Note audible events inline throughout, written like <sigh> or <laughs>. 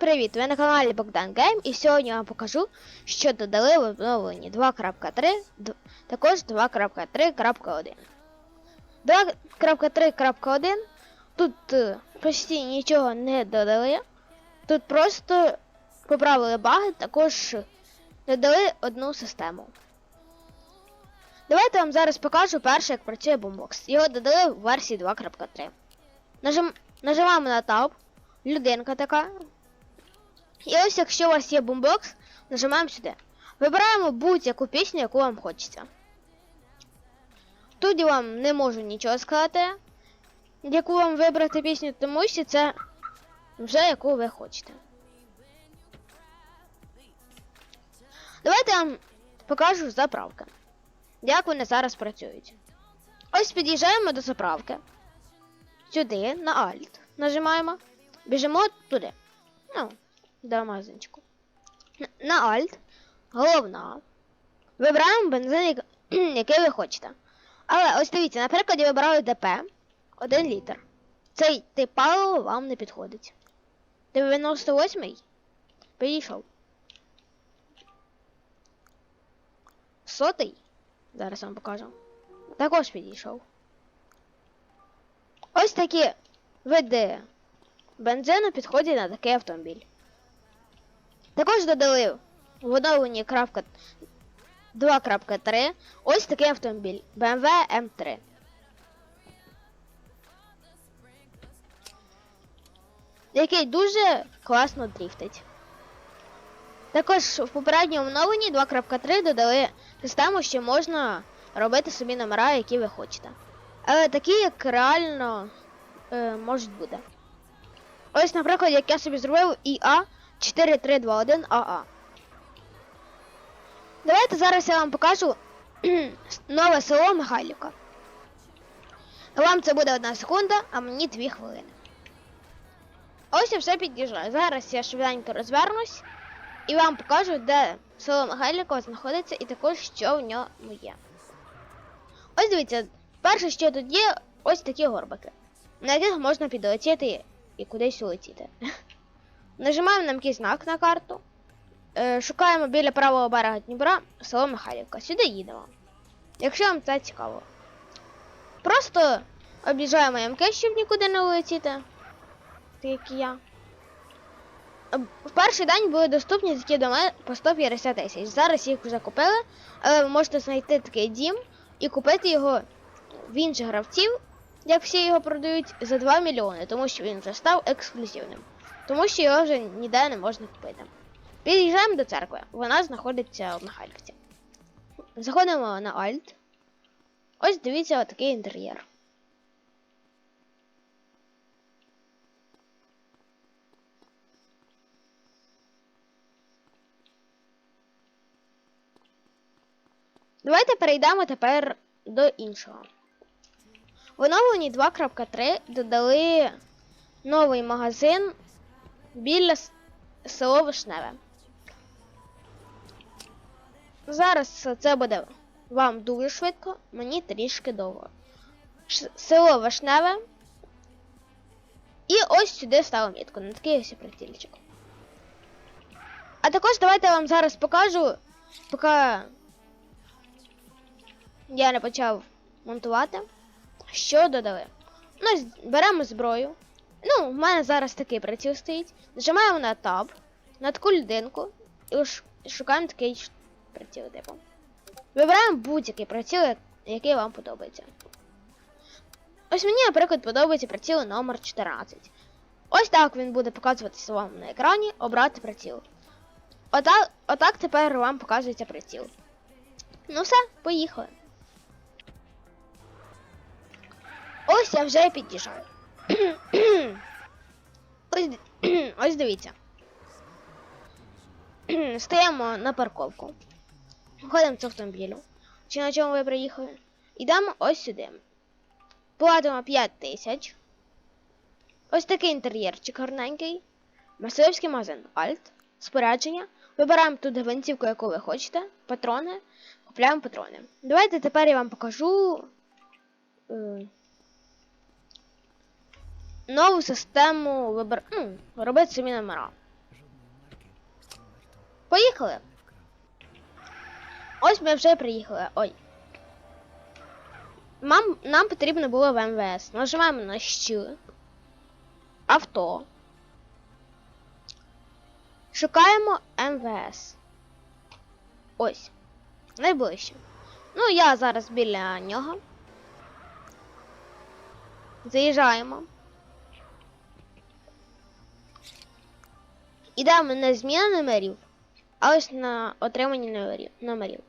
привіт! Ви на каналі Богдан Гейм і сьогодні я вам покажу, що додали в обновленні 2.3, д- також 2.3.1. 2.3.1 тут е, почти нічого не додали. Тут просто поправили баги, також додали одну систему. Давайте вам зараз покажу перше, як працює бомбокс. Його додали в версії 2.3. Нажим... Нажимаємо на Tab, людинка така. І ось якщо у вас є бумбокс, нажимаємо сюди. Вибираємо будь-яку пісню, яку вам хочеться. Тут я вам не можу нічого сказати, яку вам вибрати пісню, тому що це вже яку ви хочете. Давайте я вам покажу заправки. Як вони зараз працюють. Ось під'їжджаємо до заправки. Сюди, на Alt. Нажимаємо. Біжимо туди. Ну, до магазинчику. На Alt. Головна. Вибираємо бензин, як- <clears throat> який ви хочете. Але ось дивіться, наприклад, я вибираю ДП 1 літр. Цей тип палива вам не підходить. 98-й підійшов. Сотий. Зараз вам покажу. Також підійшов. Ось такі види бензину підходять на такий автомобіль. Також додали в оновленні крапка 2.3 ось такий автомобіль BMW M3. Який дуже класно дріфтить. Також в попередньому оновленні 2.3 додали систему, що можна робити собі номера, які ви хочете. Але такі, як реально е, можуть бути. Ось, наприклад, як я собі зробив IA 4321 AA. Давайте зараз я вам покажу <clears throat> нове село Михайлівка. Вам це буде одна секунда, а мені дві хвилини. Ось я все під'їжджаю. Зараз я швиденько розвернусь і вам покажу, де село Михайлівка знаходиться і також що в ньому є. Ось дивіться, перше, що тут є, ось такі горбики, на яких можна підлетіти і кудись улетіти. <laughs> Нажимаємо на якийсь знак на карту. Е, шукаємо біля правого берега Дніпра село Михайлівка. Сюди їдемо. Якщо вам це цікаво. Просто об'їжджаємо ямки, щоб нікуди не улетіти. Так як і я. В перший день були доступні такі доми по 150 тисяч. Зараз їх вже купили, але ви можете знайти такий дім і купити його в інших гравців, як всі його продають, за 2 мільйони, тому що він вже став ексклюзивним. Тому що його вже ніде не можна купити. Під'їжджаємо до церкви. Вона знаходиться в Михайлівці. Заходимо на Alt. Ось дивіться отакий інтер'єр. Давайте перейдемо тепер до іншого. В оновленні 2.3 додали новий магазин біля село Вишневе. Зараз це буде вам дуже швидко, мені трішки довго. Село Вишневе. І ось сюди ставимо мітку на такий ось прицільчик. А також давайте я вам зараз покажу, поки я не почав монтувати. Що додали? Ну, беремо зброю. Ну, в мене зараз такий приціл стоїть. Нажимаємо на Tab, на таку людинку і шукаємо такий приціл, типу. Вибираємо будь-який приціл, який вам подобається. Ось мені, наприклад, подобається приціл номер 14. Ось так він буде показуватися вам на екрані, обрати приціл. Отак, отак тепер вам показується приціл. Ну все, поїхали. Ось я вже під'їжджаю. <clears throat> ось, дивіться. <clears throat> Стоїмо на парковку. Ходимо з автомобілю. Чи на чому ви приїхали? Йдемо ось сюди. Платимо 5 тисяч. Ось такий інтер'єрчик гарненький. Мисливський магазин Alt. Спорядження. Вибираємо тут гвинтівку, яку ви хочете. Патрони. Купляємо патрони. Давайте тепер я вам покажу. Нову систему вибир... ну, робити собі номера. Поїхали. Ось ми вже приїхали. Ой. Нам, нам потрібно було в МВС. Нажимаємо на щили. Авто. Шукаємо МВС. Ось. Найближче. Ну, я зараз біля нього. Заїжджаємо. Ідемо на зміну номерів, а ось на отримання номерів. номерів.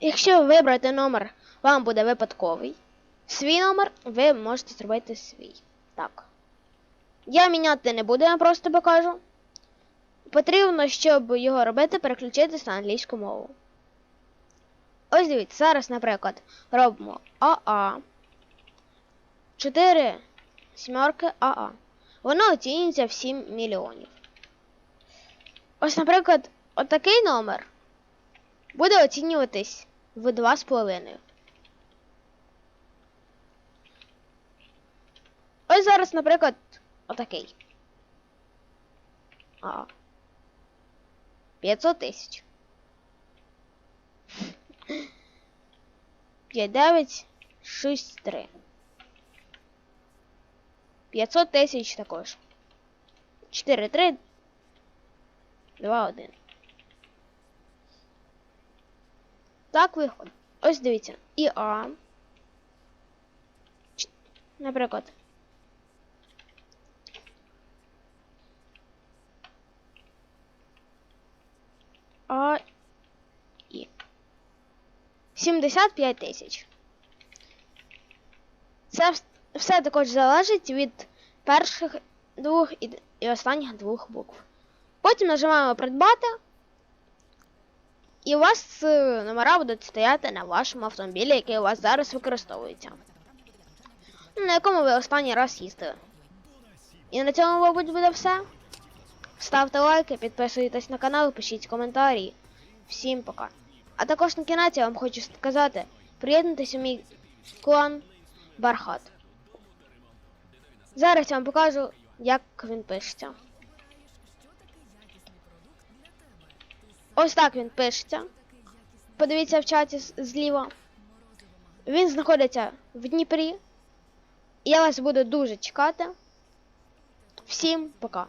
Якщо вибрати номер, вам буде випадковий. Свій номер ви можете зробити свій. Так. Я міняти не буду, я просто покажу. Потрібно, щоб його робити, переключитись на англійську мову. Ось дивіться, зараз, наприклад, робимо АА. 4 сімерки АА. Воно оцінюється в 7 мільйонів. Ось, наприклад, отакий номер буде оцінюватись в 2,5. Ось зараз, наприклад, отакий. А. 500 тисяч. 5, 9, 6, 3. 500 тисяч також. 4, 3, 2, 1. Так виходить. Ось дивіться. І А. Ч- Наприклад. А. І. 75 тисяч. Це вс- все також залежить від перших двох і, і останніх двох букв. Потім нажимаємо придбати. І у вас е, номера будуть стояти на вашому автомобілі, який у вас зараз використовується. Ну, На якому ви останній раз їздили. І на цьому, мабуть, буде все. Ставте лайки, підписуйтесь на канал, пишіть коментарі. Всім пока. А також на кінець я вам хочу сказати, приєднуйтесь у мій клан Бархат. Зараз я вам покажу, як він пишеться. Ось так він пишеться. Подивіться в чаті зліва. Він знаходиться в Дніпрі. Я вас буду дуже чекати. Всім пока.